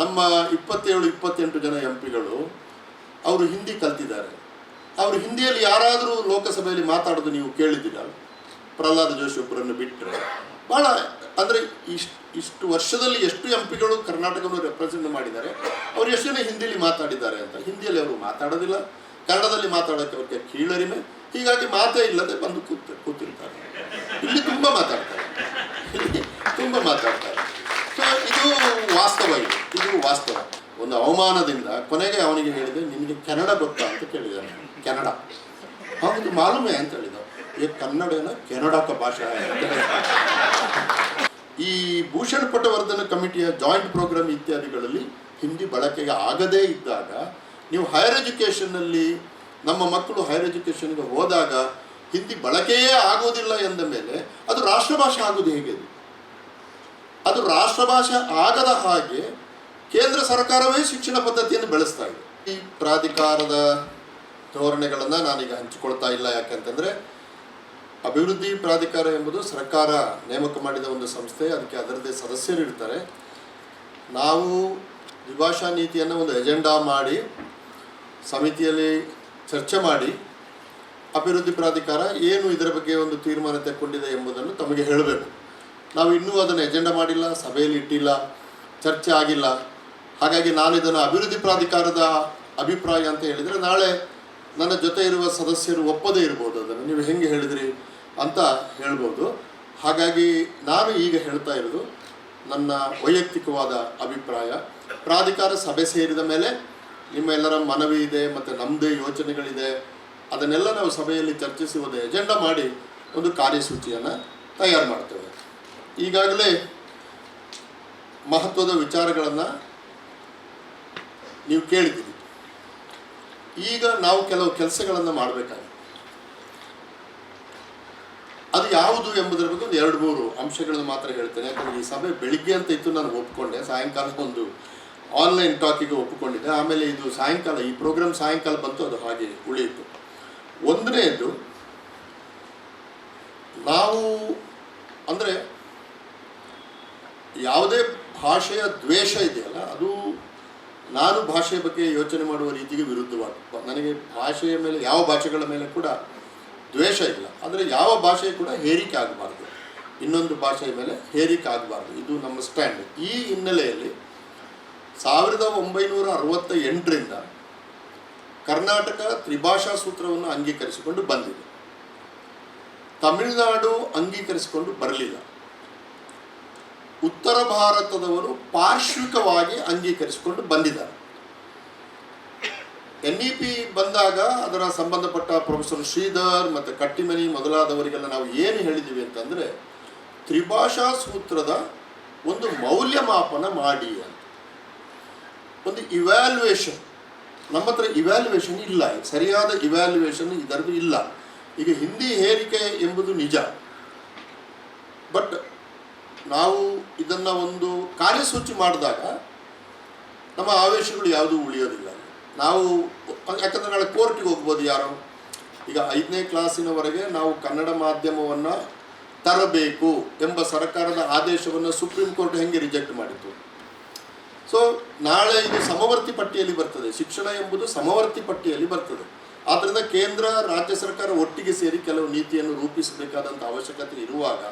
ನಮ್ಮ ಇಪ್ಪತ್ತೇಳು, ಇಪ್ಪತ್ತೆಂಟು ಜನ ಎಂ ಪಿಗಳು ಅವರು ಹಿಂದಿ ಕಲ್ತಿದ್ದಾರೆ. ಅವರು ಹಿಂದಿಯಲ್ಲಿ ಯಾರಾದರೂ ಲೋಕಸಭೆಯಲ್ಲಿ ಮಾತಾಡೋದು ನೀವು ಕೇಳಿದ್ದೀರಾ? ಪ್ರಹ್ಲಾದ ಜೋಶಿ ಒಬ್ಬರನ್ನು ಬಿಟ್ಟರೆ ಭಾಳ ಅಂದರೆ ಇಷ್ಟು ಇಷ್ಟು ವರ್ಷದಲ್ಲಿ ಎಷ್ಟು ಎಂ ಪಿಗಳು ಕರ್ನಾಟಕವನ್ನು ರೆಪ್ರೆಸೆಂಟ್ ಮಾಡಿದ್ದಾರೆ, ಅವರು ಎಷ್ಟು ಜನ ಹಿಂದಿಯಲ್ಲಿ ಮಾತಾಡಿದ್ದಾರೆ ಅಂತ. ಹಿಂದಿಯಲ್ಲಿ ಅವರು ಮಾತಾಡೋದಿಲ್ಲ. ಕನ್ನಡದಲ್ಲಿ ಮಾತಾಡೋಕ್ಕೆ ಅವ್ರಿಗೆ ಕೀಳರಿಮೆ. ಹೀಗಾಗಿ ಮಾತೇ ಇಲ್ಲದೆ ಬಂದು ಕೂತ್, ಕೂತಿರ್ತಾರೆ. ಇಲ್ಲಿ ತುಂಬ ಮಾತಾಡ್ತಾರೆ. ತುಂಬ ಮಾತಾಡ್ತಾರೆ. ಇದು ವಾಸ್ತವ ಇದು. ವಾಸ್ತವ. ಒಂದು ಅವಮಾನದಿಂದ ಕೊನೆಗೆ ಅವನಿಗೆ ಹೇಳಿದೆ, ನಿಮಗೆ ಕನ್ನಡ ಗೊತ್ತಾ? ಅಂತ ಕೇಳಿದ್ದಾನೆ ಕನ್ನಡ. ಹೌದು, ಮಾಲೂಮೆ ಅಂತ ಹೇಳಿದ ಈ ಕನ್ನಡನ ಕೆನಡಾಕ ಭಾಷೆ. ಈ ಭೂಷಣ್ ಪಟವರ್ಧನ ಕಮಿಟಿಯ ಜಾಯಿಂಟ್ ಪ್ರೋಗ್ರಾಮ್ ಇತ್ಯಾದಿಗಳಲ್ಲಿ ಹಿಂದಿ ಬಳಕೆಗೆ ಆಗದೇ ಇದ್ದಾಗ, ನೀವು ಹೈಯರ್ ಎಜುಕೇಷನ್ನಲ್ಲಿ, ನಮ್ಮ ಮಕ್ಕಳು ಹೈಯರ್ ಎಜುಕೇಷನ್ಗೆ ಹೋದಾಗ ಹಿಂದಿ ಬಳಕೆಯೇ ಆಗೋದಿಲ್ಲ ಎಂದ ಮೇಲೆ ಅದು ರಾಷ್ಟ್ರಭಾಷೆ ಆಗೋದು ಹೇಗೆ? ಅದು? ರಾಷ್ಟ್ರ ರಾಷ್ಟ್ರಭಾಷೆ ಆಗದ ಹಾಗೆ ಕೇಂದ್ರ ಸರ್ಕಾರವೇ ಶಿಕ್ಷಣ ಪದ್ಧತಿಯನ್ನು ಬೆಳೆಸ್ತಾ ಇದೆ. ಈ ಪ್ರಾಧಿಕಾರದ ಧೋರಣೆಗಳನ್ನು ನಾನೀಗ ಹಂಚಿಕೊಳ್ತಾ ಇಲ್ಲ. ಯಾಕಂತಂದರೆ ಅಭಿವೃದ್ಧಿ ಪ್ರಾಧಿಕಾರ ಎಂಬುದು ಸರ್ಕಾರ ನೇಮಕ ಮಾಡಿದ ಒಂದು ಸಂಸ್ಥೆ, ಅದಕ್ಕೆ ಅದರದ್ದೇ ಸದಸ್ಯರು ಇರ್ತಾರೆ. ನಾವು ದ್ವಿಭಾಷಾ ನೀತಿಯನ್ನು ಒಂದು ಎಜೆಂಡಾ ಮಾಡಿ, ಸಮಿತಿಯಲ್ಲಿ ಚರ್ಚೆ ಮಾಡಿ ಅಭಿವೃದ್ಧಿ ಪ್ರಾಧಿಕಾರ ಏನು ಇದರ ಬಗ್ಗೆ ಒಂದು ತೀರ್ಮಾನ ತೆಕ್ಕೊಂಡಿದೆ ಎಂಬುದನ್ನು ತಮಗೆ ಹೇಳಬೇಕು. ನಾವು ಇನ್ನೂ ಅದನ್ನು ಎಜೆಂಡ ಮಾಡಿಲ್ಲ, ಸಭೆಯಲ್ಲಿ ಇಟ್ಟಿಲ್ಲ, ಚರ್ಚೆ ಆಗಿಲ್ಲ. ಹಾಗಾಗಿ ನಾನು ಇದನ್ನು ಅಭಿವೃದ್ಧಿ ಪ್ರಾಧಿಕಾರದ ಅಭಿಪ್ರಾಯ ಅಂತ ಹೇಳಿದರೆ ನಾಳೆ ನನ್ನ ಜೊತೆ ಇರುವ ಸದಸ್ಯರು ಒಪ್ಪದೇ ಇರ್ಬೋದು ಅದನ್ನು. ನೀವು ಹೆಂಗೆ ಹೇಳಿದ್ರಿ ಅಂತ ಹೇಳ್ಬೋದು. ಹಾಗಾಗಿ ನಾನು ಈಗ ಹೇಳ್ತಾ ಇರೋದು ನನ್ನ ವೈಯಕ್ತಿಕವಾದ ಅಭಿಪ್ರಾಯ. ಪ್ರಾಧಿಕಾರ ಸಭೆ ಸೇರಿದ ಮೇಲೆ ನಿಮ್ಮ ಎಲ್ಲರ ಮನವಿ ಇದೆ ಮತ್ತು ನಮ್ಮದೇ ಯೋಚನೆಗಳಿದೆ. ಅದನ್ನೆಲ್ಲ ನಾವು ಸಭೆಯಲ್ಲಿ ಚರ್ಚಿಸಿ ಒಂದು ಎಜೆಂಡಾ ಮಾಡಿ ಒಂದು ಕಾರ್ಯಸೂಚಿಯನ್ನು ತಯಾರು ಮಾಡ್ತೇವೆ. ಈಗಾಗಲೇ ಮಹತ್ವದ ವಿಚಾರಗಳನ್ನು ನೀವು ಕೇಳಿದ್ದೀರಿ. ಈಗ ನಾವು ಕೆಲವು ಕೆಲಸಗಳನ್ನು ಮಾಡಬೇಕಾಗಿದೆ. ಅದು ಯಾವುದು ಎಂಬುದರ ಬಗ್ಗೆ ಒಂದು ಎರಡು ಮೂರು ಅಂಶಗಳನ್ನು ಮಾತ್ರ ಹೇಳ್ತೇನೆ. ಯಾಕಂದರೆ ಈ ಸಭೆ ಬೆಳಿಗ್ಗೆ ಅಂತ ಇತ್ತು ನಾನು ಒಪ್ಪಿಕೊಂಡೆ ಸಾಯಂಕಾಲ ಒಂದು ಆನ್ಲೈನ್ ಟಾಕಿಗೆ ಒಪ್ಪಿಕೊಂಡಿದ್ದೆ. ಆಮೇಲೆ ಇದು ಸಾಯಂಕಾಲ, ಈ ಪ್ರೋಗ್ರಾಮ್ ಸಾಯಂಕಾಲ ಬಂತು, ಅದು ಹಾಗೆ ಉಳಿಯಿತು. ಒಂದನೇದು ನಾವು ಅಂದರೆ ಯಾವುದೇ ಭಾಷೆಯ ದ್ವೇಷ ಇದೆಯಲ್ಲ, ಅದು ನಾನು ಭಾಷೆಯ ಬಗ್ಗೆ ಯೋಚನೆ ಮಾಡುವ ರೀತಿಗೆ ವಿರುದ್ಧವಾದ ನನಗೆ ಭಾಷೆಯ ಮೇಲೆ, ಯಾವ ಭಾಷೆಗಳ ಮೇಲೆ ಕೂಡ ದ್ವೇಷ ಇಲ್ಲ. ಆದರೆ ಯಾವ ಭಾಷೆ ಕೂಡ ಹೇರಿಕೆ ಆಗಬಾರ್ದು. ಇನ್ನೊಂದು ಭಾಷೆಯ ಮೇಲೆ ಹೇರಿಕೆ ಆಗಬಾರ್ದು. ಇದು ನಮ್ಮ ಸ್ಟ್ಯಾಂಡ್. ಈ ಹಿನ್ನೆಲೆಯಲ್ಲಿ ಸಾವಿರದ ಒಂಬೈನೂರ ಅರವತ್ತ ಎಂಟರಿಂದ ಕರ್ನಾಟಕ ತ್ರಿಭಾಷಾ ಸೂತ್ರವನ್ನು ಅಂಗೀಕರಿಸಿಕೊಂಡು ಬಂದಿದೆ. ತಮಿಳುನಾಡು ಅಂಗೀಕರಿಸಿಕೊಂಡು ಬರಲಿಲ್ಲ. ಉತ್ತರ ಭಾರತದವರು ಪಾರ್ಶ್ವಿಕವಾಗಿ ಅಂಗೀಕರಿಸಿಕೊಂಡು ಬಂದಿದ್ದಾರೆ. ಎನ್ ಇ ಪಿ ಬಂದಾಗ ಅದರ ಸಂಬಂಧಪಟ್ಟ ಪ್ರೊಫೆಸರ್ ಶ್ರೀಧರ್ ಮತ್ತು ಕಟ್ಟಿಮನಿ ಮೊದಲಾದವರಿಗೆಲ್ಲ ನಾವು ಏನು ಹೇಳಿದ್ದೀವಿ ಅಂತಂದರೆ, ತ್ರಿಭಾಷಾ ಸೂತ್ರದ ಒಂದು ಮೌಲ್ಯಮಾಪನ ಮಾಡಿ ಅಂತ. ಒಂದು ಇವ್ಯಾಲ್ಯೂಯೇಷನ್ ನಮ್ಮ ಹತ್ರ ಇವ್ಯಾಲ್ಯೂಯೇಷನ್ ಇಲ್ಲ. ಸರಿಯಾದ ಇವ್ಯಾಲ್ಯೂಯೇಷನ್ ಇದರದ್ದು ಇಲ್ಲ. ಈಗ ಹಿಂದಿ ಹೇರಿಕೆ ಎಂಬುದು ನಿಜ. ನಾವು ಇದನ್ನು ಒಂದು ಕಾರ್ಯಸೂಚಿ ಮಾಡಿದಾಗ ನಮ್ಮ ಆವೇಶಗಳು ಯಾವುದೂ ಉಳಿಯೋದಿಲ್ಲ. ನಾವು ಯಾಕಂದರೆ ನಾಳೆ ಕೋರ್ಟಿಗೆ ಹೋಗ್ಬೋದು ಯಾರು? ಈಗ ಐದನೇ ಕ್ಲಾಸಿನವರೆಗೆ ನಾವು ಕನ್ನಡ ಮಾಧ್ಯಮವನ್ನು ತರಬೇಕು ಎಂಬ ಸರ್ಕಾರದ ಆದೇಶವನ್ನು ಸುಪ್ರೀಂ ಕೋರ್ಟ್ ಹೆಂಗೆ ರಿಜೆಕ್ಟ್ ಮಾಡಿತ್ತು? ಸೊ ನಾಳೆ ಇದು ಸಮವರ್ತಿ ಪಟ್ಟಿಯಲ್ಲಿ ಬರ್ತದೆ. ಶಿಕ್ಷಣ ಎಂಬುದು ಸಮವರ್ತಿ ಪಟ್ಟಿಯಲ್ಲಿ ಬರ್ತದೆ. ಆದ್ದರಿಂದ ಕೇಂದ್ರ, ರಾಜ್ಯ ಸರ್ಕಾರ ಒಟ್ಟಿಗೆ ಸೇರಿ ಕೆಲವು ನೀತಿಯನ್ನು ರೂಪಿಸಬೇಕಾದಂಥ ಅವಶ್ಯಕತೆ ಇರುವಾಗ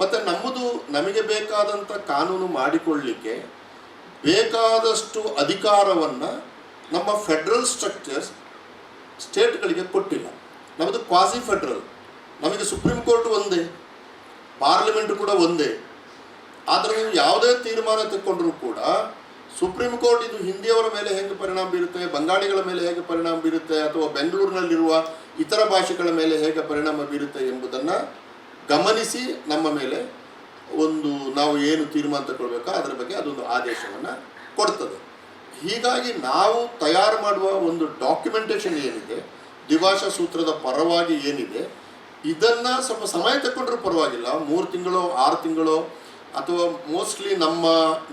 ಮತ್ತು ನಮ್ಮದು ನಮಗೆ ಬೇಕಾದಂಥ ಕಾನೂನು ಮಾಡಿಕೊಳ್ಳಲಿಕ್ಕೆ ಬೇಕಾದಷ್ಟು ಅಧಿಕಾರವನ್ನು ನಮ್ಮ ಫೆಡ್ರಲ್ ಸ್ಟ್ರಕ್ಚರ್ಸ್ ಸ್ಟೇಟ್ಗಳಿಗೆ ಕೊಟ್ಟಿಲ್ಲ. ನಮ್ಮದು ಕ್ವಾಸಿ ಫೆಡ್ರಲ್ ನಮಗೆ ಸುಪ್ರೀಂ ಕೋರ್ಟ್ ಒಂದೇ ಪಾರ್ಲಿಮೆಂಟ್ ಕೂಡ ಒಂದೇ. ಆದರೆ ನೀವು ಯಾವುದೇ ತೀರ್ಮಾನ ತಗೊಂಡ್ರೂ ಕೂಡ ಸುಪ್ರೀಂ ಕೋರ್ಟ್ ಇದು ಹಿಂದಿಯವರ ಮೇಲೆ ಹೇಗೆ ಪರಿಣಾಮ ಬೀರುತ್ತೆ, ಬಂಗಾಳಿಗಳ ಮೇಲೆ ಹೇಗೆ ಪರಿಣಾಮ ಬೀರುತ್ತೆ, ಅಥವಾ ಬೆಂಗಳೂರಿನಲ್ಲಿರುವ ಇತರ ಭಾಷೆಗಳ ಮೇಲೆ ಹೇಗೆ ಪರಿಣಾಮ ಬೀರುತ್ತೆ ಎಂಬುದನ್ನು ಗಮನಿಸಿ ನಮ್ಮ ಮೇಲೆ ಒಂದು ನಾವು ಏನು ತೀರ್ಮಾನ ತಗೊಳ್ಬೇಕೋ ಅದರ ಬಗ್ಗೆ ಅದೊಂದು ಆದೇಶವನ್ನು ಕೊಡ್ತದೆ. ಹೀಗಾಗಿ ನಾವು ತಯಾರು ಮಾಡುವ ಒಂದು ಡಾಕ್ಯುಮೆಂಟೇಷನ್ ಏನಿದೆ, ದ್ವಿಭಾಷ ಸೂತ್ರದ ಪರವಾಗಿ ಏನಿದೆ, ಇದನ್ನು ಸ್ವಲ್ಪ ಸಮಯ ತಗೊಂಡ್ರೂ ಪರವಾಗಿಲ್ಲ. ಮೂರು ತಿಂಗಳು, ಆರು ತಿಂಗಳು, ಅಥವಾ ಮೋಸ್ಟ್ಲಿ ನಮ್ಮ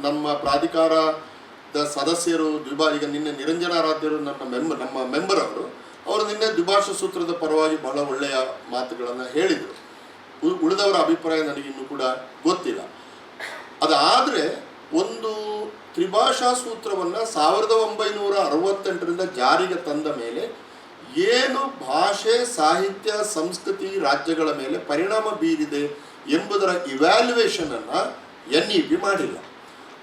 ನಮ್ಮ ಪ್ರಾಧಿಕಾರದ ಸದಸ್ಯರು, ದ್ವಿಭಾ, ಈಗ ನಿನ್ನೆ ನಿರಂಜನಾರಾಧ್ಯರು ನನ್ನ ಮೆಂಬರ್ ನಮ್ಮ ಮೆಂಬರ್ ಅವರು ಅವರು ನಿನ್ನೆ ದ್ವಿಭಾಷ ಸೂತ್ರದ ಪರವಾಗಿ ಬಹಳ ಒಳ್ಳೆಯ ಮಾತುಗಳನ್ನು ಹೇಳಿದರು. ಉಳಿದವರ ಅಭಿಪ್ರಾಯ ನನಗಿನ್ನೂ ಕೂಡ ಗೊತ್ತಿಲ್ಲ. ಅದಾದರೆ ಒಂದು ತ್ರಿಭಾಷಾ ಸೂತ್ರವನ್ನು ಸಾವಿರದ ಒಂಬೈನೂರ ಅರವತ್ತೆಂಟರಿಂದ ಜಾರಿಗೆ ತಂದ ಮೇಲೆ ಏನು ಭಾಷೆ, ಸಾಹಿತ್ಯ, ಸಂಸ್ಕೃತಿ ರಾಜ್ಯಗಳ ಮೇಲೆ ಪರಿಣಾಮ ಬೀರಿದೆ ಎಂಬುದರ ಇವ್ಯಾಲ್ಯುವೇಷನನ್ನು ಎನ್ ಇ ಪಿ ಮಾಡಿಲ್ಲ.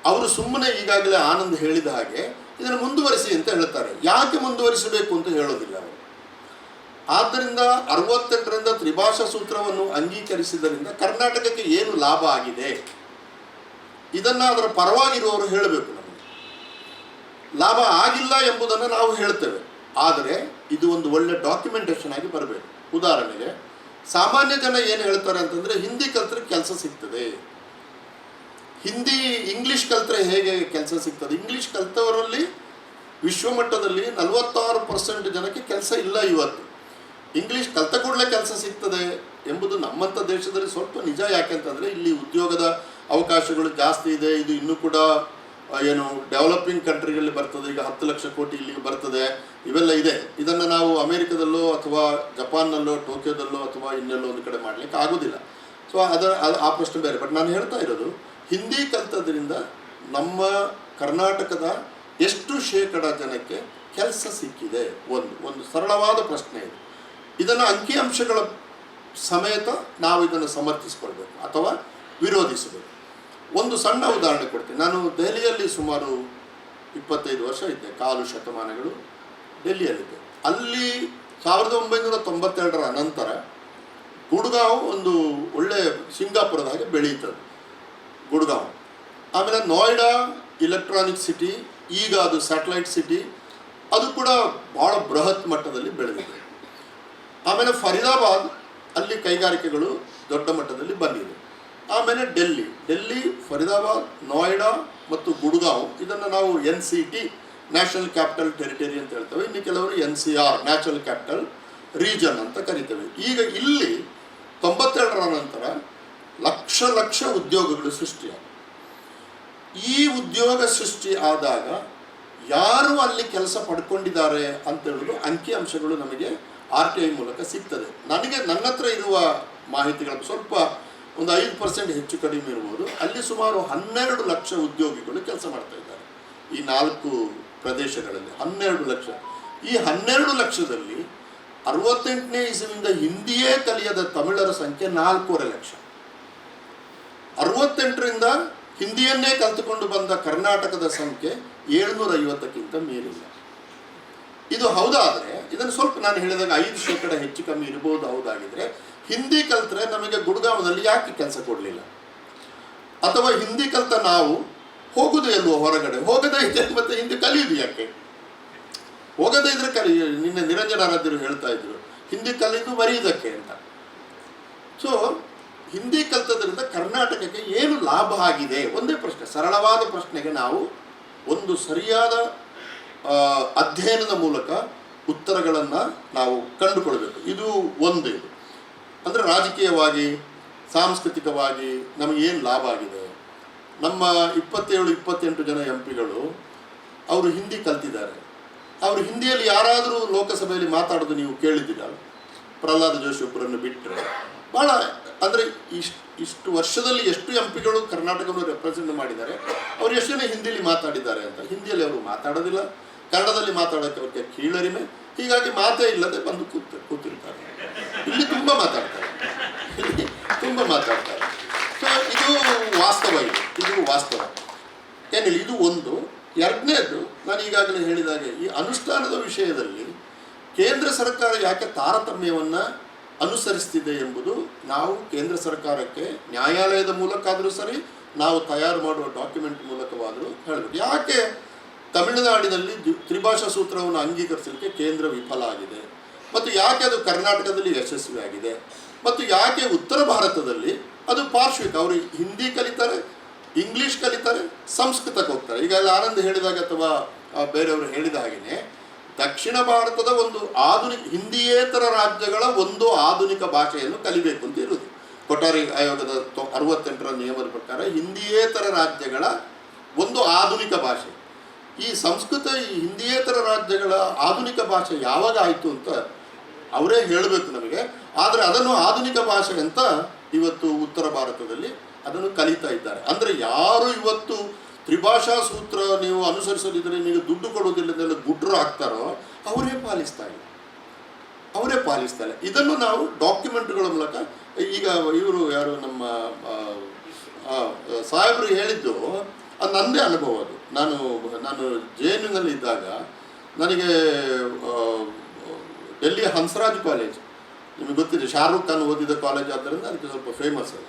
ಅವರು ಸುಮ್ಮನೆ ಈಗಾಗಲೇ ಆನಂದ್ ಹೇಳಿದ ಹಾಗೆ ಇದನ್ನು ಮುಂದುವರಿಸಿ ಅಂತ ಹೇಳ್ತಾರೆ. ಯಾಕೆ ಮುಂದುವರಿಸಬೇಕು ಅಂತ ಹೇಳೋದಿಲ್ಲ ಅವರು? ಆದ್ದರಿಂದ ಅರವತ್ತೆಂಟರಿಂದ ತ್ರಿಭಾಷಾ ಸೂತ್ರವನ್ನು ಅಂಗೀಕರಿಸಿದ್ದರಿಂದ ಕರ್ನಾಟಕಕ್ಕೆ ಏನು ಲಾಭ ಆಗಿದೆ? ಇದನ್ನು ಅದರ ಪರವಾಗಿರುವವರು ಹೇಳಬೇಕು ನಮಗೆ. ಲಾಭ ಆಗಿಲ್ಲ ಎಂಬುದನ್ನು ನಾವು ಹೇಳ್ತೇವೆ. ಆದರೆ ಇದು ಒಂದು ಒಳ್ಳೆ ಡಾಕ್ಯುಮೆಂಟೇಷನ್ ಆಗಿ ಬರಬೇಕು. ಉದಾಹರಣೆಗೆ, ಸಾಮಾನ್ಯ ಜನ ಏನು ಹೇಳ್ತಾರೆ ಅಂತಂದರೆ ಹಿಂದಿ ಕಲ್ತ್ರೆ ಕೆಲಸ ಸಿಗ್ತದೆ. ಹಿಂದಿ ಇಂಗ್ಲಿಷ್ ಕಲ್ತ್ರೆ ಹೇಗೆ ಕೆಲಸ ಸಿಗ್ತದೆ? ಇಂಗ್ಲಿಷ್ ಕಲ್ತವರಲ್ಲಿ ವಿಶ್ವಮಟ್ಟದಲ್ಲಿ ನಲವತ್ತಾರು ಪರ್ಸೆಂಟ್ ಜನಕ್ಕೆ ಕೆಲಸ ಇಲ್ಲ ಇವತ್ತು. ಇಂಗ್ಲಿಷ್ ಕಲ್ತ ಕೂಡಲೇ ಕೆಲಸ ಸಿಗ್ತದೆ ಎಂಬುದು ನಮ್ಮಂಥ ದೇಶದಲ್ಲಿ ಸ್ವಲ್ಪ ನಿಜ ಯಾಕೆಂತಂದರೆ ಇಲ್ಲಿ ಉದ್ಯೋಗದ ಅವಕಾಶಗಳು ಜಾಸ್ತಿ ಇದೆ, ಇದು ಇನ್ನೂ ಕೂಡ ಏನು ಡೆವಲಪಿಂಗ್ ಕಂಟ್ರಿಗಳಲ್ಲಿ ಬರ್ತದೆ, ಈಗ ಹತ್ತು ಲಕ್ಷ ಕೋಟಿ ಇಲ್ಲಿಗೆ ಬರ್ತದೆ, ಇವೆಲ್ಲ ಇದೆ. ಇದನ್ನು ನಾವು ಅಮೇರಿಕದಲ್ಲೋ ಅಥವಾ ಜಪಾನ್ನಲ್ಲೋ, ಟೋಕಿಯೋದಲ್ಲೋ ಅಥವಾ ಇನ್ನೆಲ್ಲೋ ಒಂದು ಕಡೆ ಮಾಡಲಿಕ್ಕೆ ಆಗೋದಿಲ್ಲ. ಸೊ ಅದರ ಅದು ಆ ಪ್ರಶ್ನೆ ಬೇರೆ. ಬಟ್ ನಾನು ಹೇಳ್ತಾ ಇರೋದು, ಹಿಂದಿ ಕಲ್ತದ್ರಿಂದ ನಮ್ಮ ಕರ್ನಾಟಕದ ಎಷ್ಟು ಶೇಕಡ ಜನಕ್ಕೆ ಕೆಲಸ ಸಿಕ್ಕಿದೆ? ಒಂದು ಒಂದು ಸರಳವಾದ ಪ್ರಶ್ನೆ ಇದು. ಇದನ್ನು ಅಂಕಿಅಂಶಗಳ ಸಮೇತ ನಾವು ಇದನ್ನು ಸಮರ್ಥಿಸಿಕೊಳ್ಬೇಕು ಅಥವಾ ವಿರೋಧಿಸಬೇಕು. ಒಂದು ಸಣ್ಣ ಉದಾಹರಣೆ ಕೊಡ್ತೀನಿ. ನಾನು ದೆಹಲಿಯಲ್ಲಿ ಸುಮಾರು ಇಪ್ಪತ್ತೈದು ವರ್ಷ ಇದ್ದೆ, ಕಾಲು ಶತಮಾನಗಳು ಡೆಲ್ಲಿಯಲ್ಲಿದ್ದೆ ಅಲ್ಲಿ ಸಾವಿರದ ಒಂಬೈನೂರ ತೊಂಬತ್ತೆರಡರ ನಂತರ ಗುಡ್ಗಾಂವ್ ಒಂದು ಒಳ್ಳೆ ಸಿಂಗಾಪುರದ ಹಾಗೆ ಬೆಳೀತದೆ, ಗುಡ್ಗಾಂವ್. ಆಮೇಲೆ ನೋಯ್ಡಾ ಇಲೆಕ್ಟ್ರಾನಿಕ್ ಸಿಟಿ, ಈಗ ಅದು ಸ್ಯಾಟಲೈಟ್ ಸಿಟಿ, ಅದು ಕೂಡ ಭಾಳ ಬೃಹತ್ ಮಟ್ಟದಲ್ಲಿ ಬೆಳೆದಿದೆ. ಆಮೇಲೆ ಫರೀದಾಬಾದ್ ಅಲ್ಲಿ ಕೈಗಾರಿಕೆಗಳು ದೊಡ್ಡ ಮಟ್ಟದಲ್ಲಿ ಬಂದಿದೆ. ಆಮೇಲೆ ಡೆಲ್ಲಿ. ಡೆಲ್ಲಿ, ಫರೀದಾಬಾದ್, ನೋಯ್ಡಾ ಮತ್ತು ಗುಡ್ಗಾಂವ್. ಇದನ್ನು ನಾವು N C T, national capital territory ಅಂತ ಹೇಳ್ತೇವೆ. ಇನ್ನು ಕೆಲವರು N C R national capital region ಅಂತ ಕರಿತೇವೆ. ಈಗ ಇಲ್ಲಿ ತೊಂಬತ್ತೆರಡರ ನಂತರ ಲಕ್ಷ ಲಕ್ಷ ಉದ್ಯೋಗಗಳು ಸೃಷ್ಟಿಯಾಗ ಈ ಉದ್ಯೋಗ ಸೃಷ್ಟಿ ಆದಾಗ ಯಾರು ಅಲ್ಲಿ ಕೆಲಸ ಪಡ್ಕೊಂಡಿದ್ದಾರೆ ಅಂತ ಹೇಳೋದು ಅಂಕಿಅಂಶಗಳು ನಮಗೆ ಆರ್ ಟಿ ಐ ಮೂಲಕ ಸಿಗ್ತದೆ. ನನಗೆ ನನ್ನ ಹತ್ರ ಇರುವ ಮಾಹಿತಿಗಳು ಸ್ವಲ್ಪ ಒಂದು ಐದು ಪರ್ಸೆಂಟ್ ಹೆಚ್ಚು ಕಡಿಮೆ ಇರ್ಬೋದು. ಅಲ್ಲಿ ಸುಮಾರು ಹನ್ನೆರಡು ಲಕ್ಷ ಉದ್ಯೋಗಿಗಳು ಕೆಲಸ ಮಾಡ್ತಾ ಇದ್ದಾರೆ. ಈ ನಾಲ್ಕು ಪ್ರದೇಶಗಳಲ್ಲಿ ಹನ್ನೆರಡು ಲಕ್ಷ. ಈ ಹನ್ನೆರಡು ಲಕ್ಷದಲ್ಲಿ ಅರವತ್ತೆಂಟನೇ ಇಸವಿಯಿಂದ ಹಿಂದಿಯೇ ಕಲಿಯದ ತಮಿಳರ ಸಂಖ್ಯೆ ನಾಲ್ಕೂವರೆ ಲಕ್ಷ. ಅರವತ್ತೆಂಟರಿಂದ ಹಿಂದಿಯನ್ನೇ ಕಲಿತುಕೊಂಡು ಬಂದ ಕರ್ನಾಟಕದ ಸಂಖ್ಯೆ ಏಳ್ನೂರ ಐವತ್ತಕ್ಕಿಂತ ಮೀರಿಲ್ಲ ಇದು ಹೌದಾದರೆ, ಇದನ್ನು ಸ್ವಲ್ಪ ನಾನು ಹೇಳಿದಾಗ ಐದು ಶೇಕಡ ಹೆಚ್ಚು ಕಮ್ಮಿ ಇರ್ಬೋದು, ಹೌದಾಗಿದ್ರೆ ಹಿಂದಿ ಕಲ್ತ್ರೆ ನಮಗೆ ಗುಡ್ಗಾಂವದಲ್ಲಿ ಯಾಕೆ ಕೆಲಸ ಕೊಡಲಿಲ್ಲ? ಅಥವಾ ಹಿಂದಿ ಕಲ್ತ ನಾವು ಹೋಗುದು ಎಲ್ಲೋ ಹೊರಗಡೆ? ಹೋಗದೇ ಇದ್ರೆ ಮತ್ತೆ ಹಿಂದಿ ಕಲಿಯುದು ಯಾಕೆ? ಹೋಗದೇ ಇದ್ರೆ ಕಲಿ, ನಿನ್ನೆ ನಿರಂಜನಾರಾಧ್ಯರು ಹೇಳ್ತಾ ಇದ್ರು, ಹಿಂದಿ ಕಲಿಯುದು ಬರೆಯುವುದಕ್ಕೆ ಅಂತ. ಸೊ ಹಿಂದಿ ಕಲ್ತದ್ರಿಂದ ಕರ್ನಾಟಕಕ್ಕೆ ಏನು ಲಾಭ ಆಗಿದೆ? ಒಂದೇ ಪ್ರಶ್ನೆ, ಸರಳವಾದ ಪ್ರಶ್ನೆಗೆ ನಾವು ಒಂದು ಸರಿಯಾದ ಅಧ್ಯಯನದ ಮೂಲಕ ಉತ್ತರಗಳನ್ನು ನಾವು ಕಂಡುಕೊಳ್ಬೇಕು. ಇದು ಒಂದು ಇದು. ಅಂದರೆ ರಾಜಕೀಯವಾಗಿ, ಸಾಂಸ್ಕೃತಿಕವಾಗಿ ನಮಗೇನು ಲಾಭ ಆಗಿದೆ? ನಮ್ಮ ಇಪ್ಪತ್ತೇಳು, ಇಪ್ಪತ್ತೆಂಟು ಜನ ಎಂ ಪಿಗಳು ಅವರು ಹಿಂದಿ ಕಲ್ತಿದ್ದಾರೆ. ಅವರು ಹಿಂದಿಯಲ್ಲಿ ಯಾರಾದರೂ ಲೋಕಸಭೆಯಲ್ಲಿ ಮಾತಾಡೋದು ನೀವು ಕೇಳಿದ್ದೀರಾ? ಪ್ರಹ್ಲಾದ ಜೋಶಿ ಒಬ್ಬರನ್ನು ಬಿಟ್ಟರೆ ಭಾಳ ಅಂದರೆ ಇಷ್ಟು ಇಷ್ಟು ವರ್ಷದಲ್ಲಿ ಎಷ್ಟು ಎಂ ಪಿಗಳು ಕರ್ನಾಟಕವನ್ನು ರೆಪ್ರೆಸೆಂಟ್ ಮಾಡಿದ್ದಾರೆ, ಅವರು ಎಷ್ಟು ಜನ ಹಿಂದಿಯಲ್ಲಿ ಮಾತಾಡಿದ್ದಾರೆ ಅಂತ. ಹಿಂದಿಯಲ್ಲಿ ಅವರು ಮಾತಾಡೋದಿಲ್ಲ. ಕನ್ನಡದಲ್ಲಿ ಮಾತಾಡೋಕ್ಕೆ ಅವ್ರಿಗೆ ಕೀಳರಿಮೆ. ಹೀಗಾಗಿ ಮಾತೇ ಇಲ್ಲದೆ ಬಂದು ಕೂತ್, ಕೂತಿರ್ತಾರೆ. ಇಲ್ಲಿ ತುಂಬ ಮಾತಾಡ್ತಾರೆ. ಇಲ್ಲಿ ತುಂಬ ಮಾತಾಡ್ತಾರೆ. ಸೊ ಇದು ವಾಸ್ತವ ಇದು. ಇದು ವಾಸ್ತವ. ಏನಿಲ್ಲ, ಇದು ಒಂದು. ಎರಡನೇದು, ನಾನು ಈಗಾಗಲೇ ಹೇಳಿದಾಗೆ ಈ ಅನುಷ್ಠಾನದ ವಿಷಯದಲ್ಲಿ ಕೇಂದ್ರ ಸರ್ಕಾರ ಯಾಕೆ ತಾರತಮ್ಯವನ್ನು ಅನುಸರಿಸ್ತಿದೆ ಎಂಬುದು ನಾವು ಕೇಂದ್ರ ಸರ್ಕಾರಕ್ಕೆ ನ್ಯಾಯಾಲಯದ ಮೂಲಕ ಆದರೂ ಸರಿ, ನಾವು ತಯಾರು ಮಾಡುವ ಡಾಕ್ಯುಮೆಂಟ್ ಮೂಲಕವಾದರೂ ಹೇಳಬೇಕು. ಯಾಕೆ ತಮಿಳುನಾಡಿನಲ್ಲಿ ತ್ರಿಭಾಷಾ ಸೂತ್ರವನ್ನು ಅಂಗೀಕರಿಸಲಿಕ್ಕೆ ಕೇಂದ್ರ ವಿಫಲ ಆಗಿದೆ. ಮತ್ತು ಯಾಕೆ ಅದು ಕರ್ನಾಟಕದಲ್ಲಿ ಯಶಸ್ವಿಯಾಗಿದೆ ಮತ್ತು ಯಾಕೆ ಉತ್ತರ ಭಾರತದಲ್ಲಿ ಅದು ಪಾರ್ಶ್ವಿಕ? ಅವರು ಹಿಂದಿ ಕಲಿತಾರೆ, ಇಂಗ್ಲಿಷ್ ಕಲಿತಾರೆ, ಸಂಸ್ಕೃತಕ್ಕೆ ಹೋಗ್ತಾರೆ. ಈಗ ಅಲ್ಲಿ ಆನಂದ್ ಹೇಳಿದಾಗ ಅಥವಾ ಬೇರೆಯವರು ಹೇಳಿದ ಹಾಗೆಯೇ, ದಕ್ಷಿಣ ಭಾರತದ ಒಂದು ಆಧುನಿಕ, ಹಿಂದಿಯೇತರ ರಾಜ್ಯಗಳ ಒಂದು ಆಧುನಿಕ ಭಾಷೆಯನ್ನು ಕಲಿಬೇಕು ಅಂತ ಇರುವುದು. ಕೊಠಾರಿ ಆಯೋಗದ ಅರವತ್ತೆಂಟರ ನಿಯಮದ ಪ್ರಕಾರ ಹಿಂದಿಯೇತರ ರಾಜ್ಯಗಳ ಒಂದು ಆಧುನಿಕ ಭಾಷೆ. ಈ ಸಂಸ್ಕೃತ, ಈ ಹಿಂದಿಯೇತರ ರಾಜ್ಯಗಳ ಆಧುನಿಕ ಭಾಷೆ ಯಾವಾಗ ಆಯಿತು ಅಂತ ಅವರೇ ಹೇಳಬೇಕು ನಮಗೆ. ಆದರೆ ಅದನ್ನು ಆಧುನಿಕ ಭಾಷೆ ಅಂತ ಇವತ್ತು ಉತ್ತರ ಭಾರತದಲ್ಲಿ ಅದನ್ನು ಕಲಿತಾ ಇದ್ದಾರೆ. ಅಂದರೆ ಯಾರು ಇವತ್ತು ತ್ರಿಭಾಷಾ ಸೂತ್ರ ನೀವು ಅನುಸರಿಸದಿದ್ದರೆ ನಿಮಗೆ ದುಡ್ಡು ಕೊಡುವುದಿಲ್ಲದೆಲ್ಲ ಗುಡ್ರು ಆಗ್ತಾರೋ ಅವರೇ ಪಾಲಿಸ್ತಾ ಇಲ್ಲ. ಅವರೇ ಪಾಲಿಸ್ತಾರೆ ಇದನ್ನು ನಾವು ಡಾಕ್ಯುಮೆಂಟ್ಗಳ ಮೂಲಕ, ಈಗ ಇವರು ಯಾರು ನಮ್ಮ ಸಾಹೇಬರು ಹೇಳಿದ್ದು, ಅದು ನನ್ನದೇ ಅನುಭವ ಅದು. ನಾನು ನಾನು ಜೆ ಎನ್ ಯುನಲ್ಲಿ ಇದ್ದಾಗ ನನಗೆ ಡೆಲ್ಲಿ ಡೆಲ್ಲಿಯ ಹನ್ಸರಾಜ್ ಕಾಲೇಜ್. ನಿಮಗೆ ಗೊತ್ತಿದೆ, ಶಾರುಖ್ ಖಾನ್ ಓದಿದ ಕಾಲೇಜ್ ಆದ್ದರಿಂದ ಅದಕ್ಕೆ ಸ್ವಲ್ಪ ಫೇಮಸ್ ಅದು.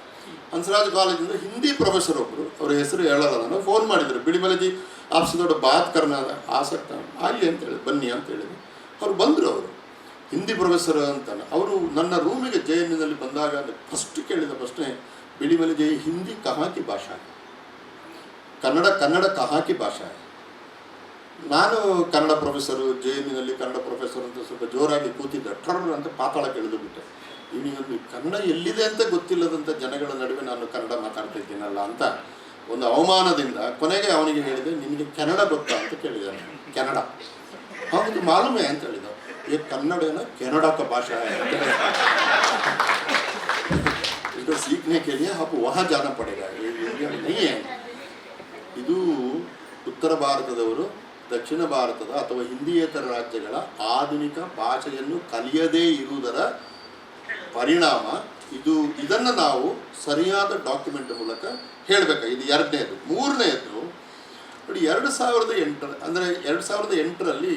ಹಂಸರಾಜ್ ಕಾಲೇಜಿಂದ ಹಿಂದಿ ಪ್ರೊಫೆಸರ್ ಒಬ್ಬರು ಅವ್ರ ಹೆಸರು ಹೇಳಲ್ಲ ನಾನು ಫೋನ್ ಮಾಡಿದ್ರು. ಬಿಳಿಮಲಜಿ ಆಪ್ಸದೊಡ್ಡ ಬಾತ್ ಕರ್ನಾದ ಆಸಕ್ತ ಅಂತ ಹೇಳಿ, ಬನ್ನಿ ಅಂತ ಹೇಳಿದ್ರು. ಅವ್ರು ಬಂದರು ಅವರು. ಹಿಂದಿ ಪ್ರೊಫೆಸರ್ ಅಂತ ಅವರು ನನ್ನ ರೂಮಿಗೆ ಜೆ ಎನ್ ಬಂದಾಗ ಫಸ್ಟ್ ಕೇಳಿದ ಪ್ರಶ್ನೆ ಬಿಳಿಮಲಜಿ ಹಿಂದಿ ಕಹಾಕಿ ಭಾಷಾ? ಕನ್ನಡ ಕನ್ನಡ ಕಹಾಕಿ ಭಾಷೆ ನಾನು ಕನ್ನಡ ಪ್ರೊಫೆಸರು ಜೆ ಕನ್ನಡ ಪ್ರೊಫೆಸರ್ ಅಂತ ಸ್ವಲ್ಪ ಜೋರಾಗಿ ಕೂತಿದ್ದೆ ಟ್ರಮ್ ಅಂತ ಪಾತಾಳ ಬಿಟ್ಟೆ ಇವನಿಗೊಂದು ಕನ್ನಡ ಎಲ್ಲಿದೆ ಅಂತ ಗೊತ್ತಿಲ್ಲದಂಥ ಜನಗಳ ನಡುವೆ ನಾನು ಕನ್ನಡ ಮಾತಾಡ್ತಾ ಇದ್ದೀನಲ್ಲ ಅಂತ ಒಂದು ಅವಮಾನದಿಂದ ಕೊನೆಗೆ ಅವನಿಗೆ ಹೇಳಿದೆ ನಿಮಗೆ ಕನ್ನಡ ಗೊತ್ತಾ ಅಂತ ಕೇಳಿದೆ ಕನ್ನಡ ಅವನಿಗೆ ಮಾಲೂಮೆ ಅಂತ ಹೇಳಿದ ಈ ಕನ್ನಡನ ಕೆನಡಕ ಭಾಷೆ ಇದು ಸೀಕ್ನೆ ಕೇಳಿ ಹಾಗೂ ವಹ ಜಾನ ಪಡೆಗ ಇದು ಉತ್ತರ ಭಾರತದವರು, ದಕ್ಷಿಣ ಭಾರತದ ಅಥವಾ ಹಿಂದಿಯೇತರ ರಾಜ್ಯಗಳ ಆಧುನಿಕ ಭಾಷೆಯನ್ನು ಕಲಿಯದೇ ಇರುವುದರ ಪರಿಣಾಮ ಇದು. ಇದನ್ನು ನಾವು ಸರಿಯಾದ ಡಾಕ್ಯುಮೆಂಟ್ ಮೂಲಕ ಹೇಳಬೇಕು? ಇದು ಎರಡನೇದು. ಮೂರನೇದು, ನೋಡಿ ಎರಡು ಸಾವಿರದ ಎಂಟರ, ಅಂದರೆ ಎರಡು ಸಾವಿರದ ಎಂಟರಲ್ಲಿ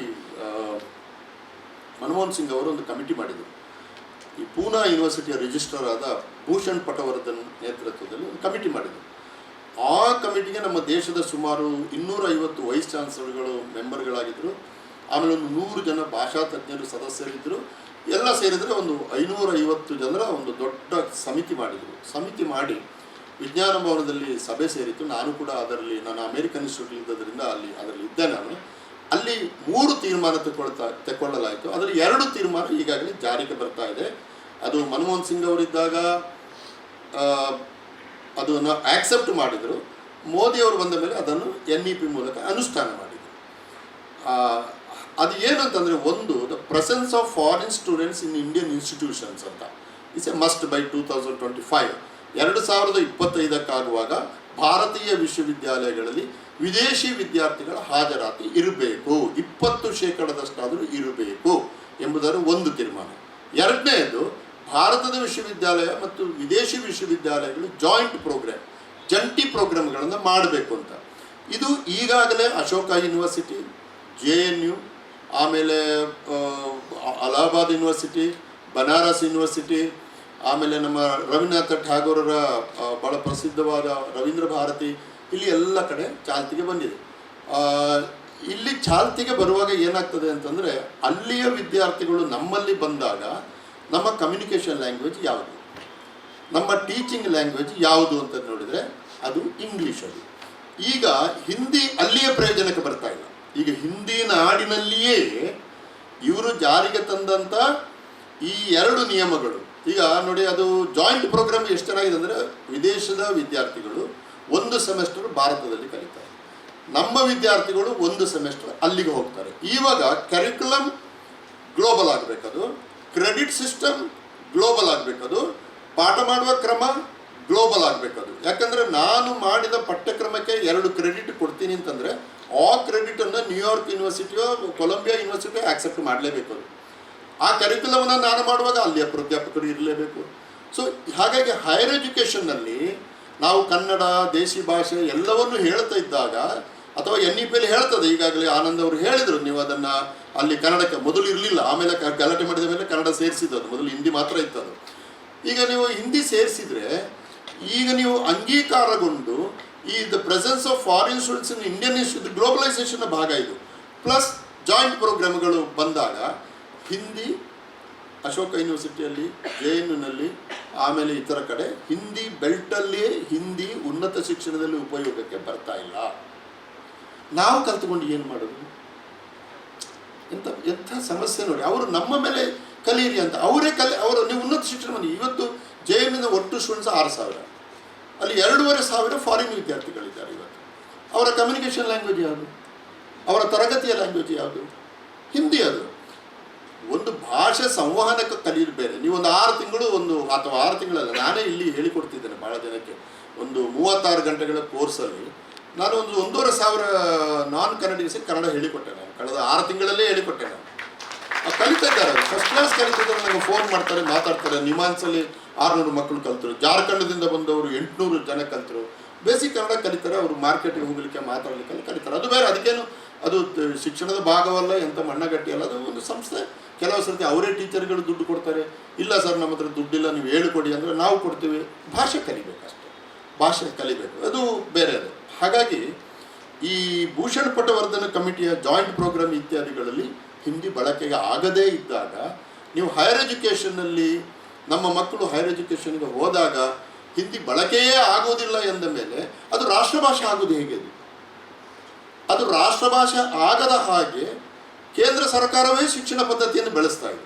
ಮನಮೋಹನ್ ಸಿಂಗ್ ಅವರು ಒಂದು ಕಮಿಟಿ ಮಾಡಿದರು. ಈ ಪೂನಾ ಯೂನಿವರ್ಸಿಟಿಯ ರಿಜಿಸ್ಟರ್ ಆದ ಭೂಷಣ್ ಪಟವರ್ಧನ್ ನೇತೃತ್ವದಲ್ಲಿ ಒಂದು ಕಮಿಟಿ ಮಾಡಿದರು. ಆ ಕಮಿಟಿಗೆ ನಮ್ಮ ದೇಶದ ಸುಮಾರು ಇನ್ನೂರ ಐವತ್ತು ವೈಸ್ ಚಾನ್ಸಲರ್ಗಳು ಮೆಂಬರ್ಗಳಾಗಿದ್ದರು. ಆಮೇಲೆ ಒಂದು ನೂರು ಜನ ಭಾಷಾ ತಜ್ಞರು ಸದಸ್ಯರಿದ್ದರು. ಎಲ್ಲ ಸೇರಿದರೆ ಒಂದು ಐನೂರ ಐವತ್ತು ಜನರ ಒಂದು ದೊಡ್ಡ ಸಮಿತಿ ಮಾಡಿದರು. ಸಮಿತಿ ಮಾಡಿ ವಿಜ್ಞಾನ ಭವನದಲ್ಲಿ ಸಭೆ ಸೇರಿತ್ತು. ನಾನು ಕೂಡ ಅದರಲ್ಲಿ ನಾನು ಅಮೇರಿಕನ್ ಇನ್ಸ್ಟಿಟ್ಯೂಟ್ ಇದ್ದದರಿಂದ ಅಲ್ಲಿ ಅದರಲ್ಲಿ ಇದ್ದೆ ನಾನು. ಅಲ್ಲಿ ಮೂರು ತೀರ್ಮಾನ ತಗೊಳ್ತಾ ತೆಕ್ಕೊಳ್ಳಲಾಯಿತು. ಅದರಲ್ಲಿ ಎರಡು ತೀರ್ಮಾನ ಈಗಾಗಲೇ ಜಾರಿಗೆ ಬರ್ತಾ ಇದೆ. ಅದು ಮನಮೋಹನ್ ಸಿಂಗ್ ಅವರಿದ್ದಾಗ ಅದನ್ನು ಆಕ್ಸೆಪ್ಟ್ ಮಾಡಿದರು. ಮೋದಿ ಅವರು ಬಂದ ಮೇಲೆ ಅದನ್ನು ಎನ್ ಇ ಪಿ ಮೂಲಕ ಅನುಷ್ಠಾನ ಮಾಡಿದರು. ಅದು ಏನಂತಂದರೆ ಒಂದು the presence of foreign students in Indian institutions ಅಂತ. It's a must by two thousand twenty five ಎರಡು ಸಾವಿರದ ಇಪ್ಪತ್ತೈದಕ್ಕಾಗುವಾಗ ಭಾರತೀಯ ವಿಶ್ವವಿದ್ಯಾಲಯಗಳಲ್ಲಿ ವಿದೇಶಿ ವಿದ್ಯಾರ್ಥಿಗಳ ಹಾಜರಾತಿ ಇರಬೇಕು. ಇಪ್ಪತ್ತು ಶೇಕಡದಷ್ಟಾದರೂ ಇರಬೇಕು ಎಂಬುದರ ಒಂದು ತೀರ್ಮಾನ. ಎರಡನೆಯದು ಭಾರತದ ವಿಶ್ವವಿದ್ಯಾಲಯ ಮತ್ತು ವಿದೇಶಿ ವಿಶ್ವವಿದ್ಯಾಲಯಗಳು ಜಾಯಿಂಟ್ ಪ್ರೋಗ್ರಾಮ್, ಜಂಟಿ ಪ್ರೋಗ್ರಾಮ್ಗಳನ್ನು ಮಾಡಬೇಕು ಅಂತ. ಇದು ಈಗಾಗಲೇ Ashoka university, J N U, ಆಮೇಲೆ ಅಲಹಾಬಾದ್ ಯೂನಿವರ್ಸಿಟಿ, ಬನಾರಸ್ ಯೂನಿವರ್ಸಿಟಿ, ಆಮೇಲೆ ನಮ್ಮ ರವೀಂದ್ರನಾಥ ಠಾಗೋರರ ಬಹಳ ಪ್ರಸಿದ್ಧವಾದ ರವೀಂದ್ರ ಭಾರತಿ, ಇಲ್ಲಿ ಎಲ್ಲ ಕಡೆ ಚಾಲ್ತಿಗೆ ಬಂದಿದೆ. ಇಲ್ಲಿ ಚಾಲ್ತಿಗೆ ಬರುವಾಗ ಏನಾಗ್ತದೆ ಅಂತಂದರೆ ಅಲ್ಲಿಯ ವಿದ್ಯಾರ್ಥಿಗಳು ನಮ್ಮಲ್ಲಿ ಬಂದಾಗ ನಮ್ಮ ಕಮ್ಯುನಿಕೇಷನ್ ಲ್ಯಾಂಗ್ವೇಜ್ ಯಾವುದು? ನಮ್ಮ ಟೀಚಿಂಗ್ ಲ್ಯಾಂಗ್ವೇಜ್ ಯಾವುದು ಅಂತ ನೋಡಿದರೆ ಅದು ಇಂಗ್ಲೀಷ್ ಅದು. ಈಗ ಹಿಂದಿ ಅಲ್ಲಿಯ ಪ್ರಯೋಜನಕ್ಕೆ ಬರ್ತಾ ಇಲ್ಲ. ಈಗ ಹಿಂದಿ ನಾಡಿನಲ್ಲಿಯೇ ಇವರು ಜಾರಿಗೆ ತಂದಂಥ ಈ ಎರಡು ನಿಯಮಗಳು. ಈಗ ನೋಡಿ ಅದು ಜಾಯಿಂಟ್ ಪ್ರೋಗ್ರಾಮ್ ಎಷ್ಟು ಚೆನ್ನಾಗಿದೆ ಅಂದರೆ ವಿದೇಶದ ವಿದ್ಯಾರ್ಥಿಗಳು ಒಂದು ಸೆಮೆಸ್ಟರ್ ಭಾರತದಲ್ಲಿ ಕಲಿತಾರೆ. ನಮ್ಮ ವಿದ್ಯಾರ್ಥಿಗಳು ಒಂದು ಸೆಮೆಸ್ಟರ್ ಅಲ್ಲಿಗೆ ಹೋಗ್ತಾರೆ. ಇವಾಗ ಕರಿಕ್ಯುಲಮ್ ಗ್ಲೋಬಲ್ ಆಗಬೇಕದು. ಕ್ರೆಡಿಟ್ ಸಿಸ್ಟಮ್ ಗ್ಲೋಬಲ್ ಆಗಬೇಕದು ಪಾಠ ಮಾಡುವ ಕ್ರಮ ಗ್ಲೋಬಲ್ ಆಗಬೇಕದು. ಯಾಕಂದರೆ ನಾನು ಮಾಡಿದ ಪಠ್ಯಕ್ರಮಕ್ಕೆ ಎರಡು ಕ್ರೆಡಿಟ್ ಕೊಡ್ತೀನಿ ಅಂತಂದರೆ ಆ ಕ್ರೆಡಿಟನ್ನು ನ್ಯೂಯಾರ್ಕ್ ಯೂನಿವರ್ಸಿಟಿಯೋ ಕೊಲಂಬಿಯಾ ಯೂನಿವರ್ಸಿಟಿಯೋ ಆಕ್ಸೆಪ್ಟ್ ಮಾಡಲೇಬೇಕು ಅದು. ಆ ಕರಿಕ್ಯುಲಮನ್ನು ನಾನು ಮಾಡುವಾಗ ಅಲ್ಲಿಯ ಪ್ರಾಧ್ಯಾಪಕರು ಇರಲೇಬೇಕು. ಸೊ ಹಾಗಾಗಿ ಹೈಯರ್ ಎಜುಕೇಷನ್ನಲ್ಲಿ ನಾವು ಕನ್ನಡ ದೇಶಿ ಭಾಷೆ ಎಲ್ಲವನ್ನು ಹೇಳ್ತಾ ಇದ್ದಾಗ ಅಥವಾ ಎನ್ ಇ ಪಿಯಲ್ಲಿ ಹೇಳ್ತದೆ, ಈಗಾಗಲೇ ಆನಂದ್ ಅವರು ಹೇಳಿದರು, ನೀವು ಅದನ್ನು ಅಲ್ಲಿ ಕನ್ನಡಕ್ಕೆ ಮೊದಲು ಇರಲಿಲ್ಲ, ಆಮೇಲೆ ಗಲಾಟೆ ಮಾಡಿದ ಮೇಲೆ ಕನ್ನಡ ಸೇರಿಸಿದ್ದು ಮೊದಲು ಹಿಂದಿ ಮಾತ್ರ ಇತ್ತದು. ಈಗ ನೀವು ಹಿಂದಿ ಸೇರಿಸಿದರೆ, ಈಗ ನೀವು ಅಂಗೀಕಾರಗೊಂಡು ಈ the presence of foreign students in Indian institute globalization ಭಾಗ ಇದು. ಪ್ಲಸ್ ಜಾಯಿಂಟ್ ಪ್ರೋಗ್ರಾಮ್ಗಳು ಬಂದಾಗ, ಹಿಂದಿ, ಅಶೋಕ ಯೂನಿವರ್ಸಿಟಿಯಲ್ಲಿ, ಜೆ ಎನ್ ಯುನಲ್ಲಿ ಆಮೇಲೆ ಇತರ ಕಡೆ, ಹಿಂದಿ ಬೆಲ್ಟಲ್ಲಿಯೇ ಹಿಂದಿ ಉನ್ನತ ಶಿಕ್ಷಣದಲ್ಲಿ ಉಪಯೋಗಕ್ಕೆ ಬರ್ತಾ ಇಲ್ಲ. ನಾವು ಕಲ್ತ್ಕೊಂಡು ಏನು ಮಾಡೋದು? ಎಂಥ ಎಂಥ ಸಮಸ್ಯೆ ನೋಡಿ. ಅವರು ನಮ್ಮ ಮೇಲೆ ಕಲಿಯಿರಿ ಅಂತ. ಅವರೇ ಕಲಿ, ಅವರು ನೀವು ಉನ್ನತ ಶಿಕ್ಷಣ ಬನ್ನಿ. ಇವತ್ತು ಜೆ ಎಮ್ಮಿನ ಒಟ್ಟು ಸ್ಟೂಡೆಂಟ್ಸ್ ಆರು ಸಾವಿರ. ಅಲ್ಲಿ ಎರಡೂವರೆ ಸಾವಿರ ಫಾರಿನ್ ವಿದ್ಯಾರ್ಥಿಗಳಿದ್ದಾರೆ ಇವತ್ತು. ಅವರ ಕಮ್ಯುನಿಕೇಷನ್ ಲ್ಯಾಂಗ್ವೇಜ್ ಯಾವುದು? ಅವರ ತರಗತಿಯ ಲ್ಯಾಂಗ್ವೇಜ್ ಯಾವುದು? ಹಿಂದಿ ಅದು. ಒಂದು ಭಾಷೆ ಸಂವಹನಕ್ಕೆ ಕಲಿಯೋದು ಬೇರೆ. ಒಂದು ಆರು ತಿಂಗಳು ಒಂದು ಅಥವಾ ಆರು ತಿಂಗಳಲ್ಲ, ನಾನೇ ಇಲ್ಲಿ ಹೇಳಿಕೊಡ್ತಿದ್ದೇನೆ ಭಾಳ ಜನಕ್ಕೆ ಒಂದು ಮೂವತ್ತಾರು ಗಂಟೆಗಳ ಕೋರ್ಸಲ್ಲಿ ನಾನು ಒಂದು ಒಂದೂವರೆ ಸಾವಿರ ನಾನ್ ಕನ್ನಡಿಗರಿಗೆ ಕನ್ನಡ ಹೇಳಿಕೊಟ್ಟೆ ನಾನು. ಕಳೆದ ಆರು ತಿಂಗಳಲ್ಲೇ ಹೇಳಿಕೊಟ್ಟೆ ನಾನು ಕಲಿತಾ ಇದ್ದಾರೆ ಫಸ್ಟ್ ಕ್ಲಾಸ್ ಕಲಿತಿದ್ದಾರೆ ನನಗೆ ಫೋನ್ ಮಾಡ್ತಾರೆ, ಮಾತಾಡ್ತಾರೆ, ನಿಮಾನ್ಸಲ್ಲಿ ಆರುನೂರು ಮಕ್ಕಳು ಕಲಿತರು ಜಾರ್ಖಂಡದಿಂದ ಬಂದವರು ಎಂಟುನೂರು ಜನ ಕಲಿತರು ಬೇಸಿಕ್ ಕನ್ನಡ ಕಲಿತಾರೆ, ಅವರು ಮಾರ್ಕೆಟಿಗೆ ಹೋಗಲಿಕ್ಕೆ ಮಾತಾಡಲಿಕ್ಕೆ ಕಲಿತಾರೆ. ಅದು ಬೇರೆ, ಅದಕ್ಕೇನು, ಅದು ಶಿಕ್ಷಣದ ಭಾಗವಲ್ಲ ಎಂತ ಮಣ್ಣಗಟ್ಟಿ ಅಲ್ಲ, ಅದು ಒಂದು ಸಂಸ್ಥೆ. ಕೆಲವು ಸರ್ತಿ ಅವರೇ ಟೀಚರ್ಗಳು ದುಡ್ಡು ಕೊಡ್ತಾರೆ. ಇಲ್ಲ ಸರ್, ನಮ್ಮ ಹತ್ರ ದುಡ್ಡಿಲ್ಲ, ನೀವು ಹೇಳಿಕೊಡಿ ಅಂದರೆ ನಾವು ಕೊಡ್ತೀವಿ. ಭಾಷೆ ಕಲಿಬೇಕು ಅಷ್ಟೇ ಭಾಷೆ ಕಲಿಬೇಕು. ಅದು ಬೇರೆ ಅದು. ಹಾಗಾಗಿ ಈ ಭೂಷಣ್ ಪಟವರ್ಧನ ಕಮಿಟಿಯ ಜಾಯಿಂಟ್ ಪ್ರೋಗ್ರಾಮ್ ಇತ್ಯಾದಿಗಳಲ್ಲಿ ಹಿಂದಿ ಬಳಕೆಗೆ ಆಗದೇ ಇದ್ದಾಗ ನೀವು ಹೈಯರ್ ಎಜುಕೇಷನ್ನಲ್ಲಿ ನಮ್ಮ ಮಕ್ಕಳು ಹೈಯರ್ ಎಜುಕೇಷನ್ಗೆ ಹೋದಾಗ ಹಿಂದಿ ಬಳಕೆಯೇ ಆಗೋದಿಲ್ಲ ಎಂದ ಮೇಲೆ ಅದು ರಾಷ್ಟ್ರಭಾಷೆ ಆಗೋದು ಹೇಗೆ ಅದು? ರಾಷ್ಟ್ರಭಾಷೆ ಆಗದ ಹಾಗೆ ಕೇಂದ್ರ ಸರ್ಕಾರವೇ ಶಿಕ್ಷಣ ಪದ್ಧತಿಯನ್ನು ಬೆಳೆಸ್ತಾ ಇದೆ.